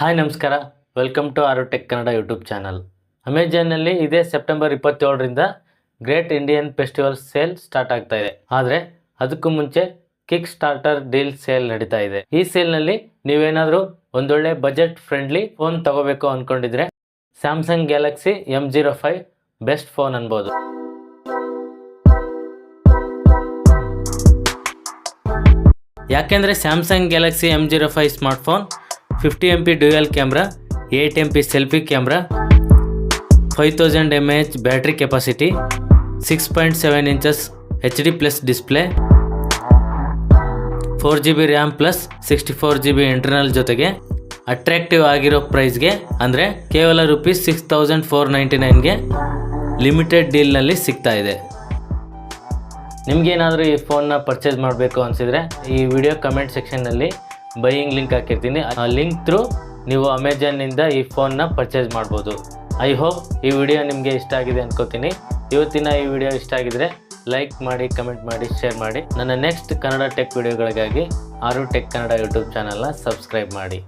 Hi, ನಮಸ್ಕಾರ. Welcome to Aaru Tech Kannada YouTube channel ಅಮೆಜಾನ್ನಲ್ಲಿ ಇದೇ September ಇಪ್ಪತ್ತೇಳರಿಂದ Great Indian Festival sale start ಆಗ್ತಾ ಇದೆ. ಆದರೆ ಅದಕ್ಕೂ ಮುಂಚೆ ಕಿಕ್ ಸ್ಟಾರ್ಟರ್ ಡೀಲ್ ಸೇಲ್ ನಡೀತಾ ಇದೆ. ಈ ಸೇಲ್ನಲ್ಲಿ ನೀವೇನಾದರೂ ಒಂದೊಳ್ಳೆ ಬಜೆಟ್ ಫ್ರೆಂಡ್ಲಿ ಫೋನ್ ತಗೋಬೇಕು ಅಂದ್ಕೊಂಡಿದ್ರೆ Samsung Galaxy M zero five best phone ಅನ್ಬೋದು. ಯಾಕೆಂದರೆ Samsung Galaxy M zero five smartphone fifty M P dual camera eight M P selfie camera five thousand M H battery capacity six point seven inches H D plus display four G B RAM plus sixty four G B internal ಜೊತೆಗೆ attractive ಆಗಿರೋ ಪ್ರೈಸ್ಗೆ ಅಂದರೆ ಕೇವಲ rupees six thousand four ninety ನೈನ್ಗೆ limited ಡೀಲ್ನಲ್ಲಿ ಸಿಗ್ತಾ ಇದೆ. ನಿಮಗೇನಾದರೂ ಈ ಫೋನ್ನ ಪರ್ಚೇಸ್ ಮಾಡಬೇಕು ಅನಿಸಿದರೆ ಈ ವಿಡಿಯೋ ಕಮೆಂಟ್ ಸೆಕ್ಷನ್ನಲ್ಲಿ ಬೈಯಿಂಗ್ ಲಿಂಕ್ ಹಾಕಿರ್ತೀನಿ. ಆ ಲಿಂಕ್ ಥ್ರೂ ನೀವು ಅಮೆಜಾನ್ನಿಂದ ಈ ಫೋನ್ನ ಪರ್ಚೇಸ್ ಮಾಡ್ಬೋದು. ಐ ಹೋಪ್ ಈ ವಿಡಿಯೋ ನಿಮಗೆ ಇಷ್ಟ ಆಗಿದೆ ಅನ್ಕೋತೀನಿ. ಇವತ್ತಿನ ಈ ವಿಡಿಯೋ ಇಷ್ಟ ಆಗಿದ್ರೆ ಲೈಕ್ ಮಾಡಿ ಕಮೆಂಟ್ ಮಾಡಿ ಶೇರ್ ಮಾಡಿ. ನನ್ನ ನೆಕ್ಸ್ಟ್ ಕನ್ನಡ ಟೆಕ್ ವಿಡಿಯೋಗಳಿಗಾಗಿ ಆರು ಟೆಕ್ ಕನ್ನಡ ಯೂಟ್ಯೂಬ್ ಚಾನಲ್ನ ಸಬ್ಸ್ಕ್ರೈಬ್ ಮಾಡಿ.